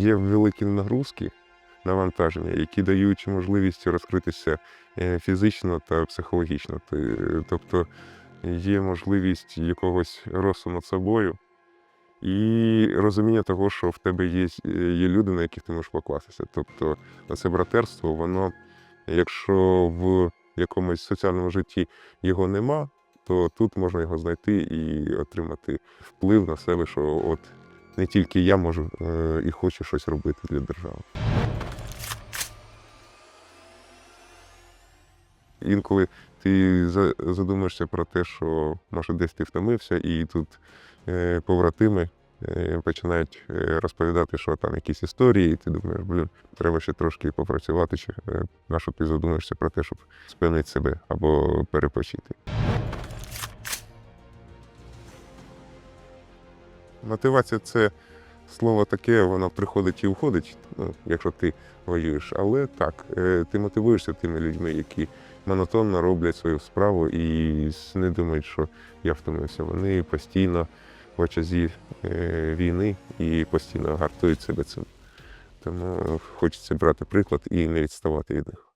є великі нагрузки, навантаження, які дають можливість розкритися е, фізично та психологічно. Тобто є можливість якогось росту над собою і розуміння того, що в тебе є, є люди, на яких ти можеш покластися. Тобто це братерство, воно, якщо в якомусь соціальному житті його нема, то тут можна його знайти і отримати вплив на себе, що от не тільки я можу е, і хочу щось робити для держави. Інколи ти за- задумаєшся про те, що може десь ти втомився, і тут е, побратими е, починають розповідати, що там якісь історії, і ти думаєш, блін, треба ще трошки попрацювати, чи на що ти задумаєшся про те, щоб спинити себе або перепочити. Мотивація це слово таке, воно приходить і уходить, ну, якщо ти воюєш. Але так, е, ти мотивуєшся тими людьми, які монотонно роблять свою справу і не думають, що я втомився. Вони постійно в очазі е, війни і постійно гартують себе цим. Тому хочеться брати приклад і не відставати від них.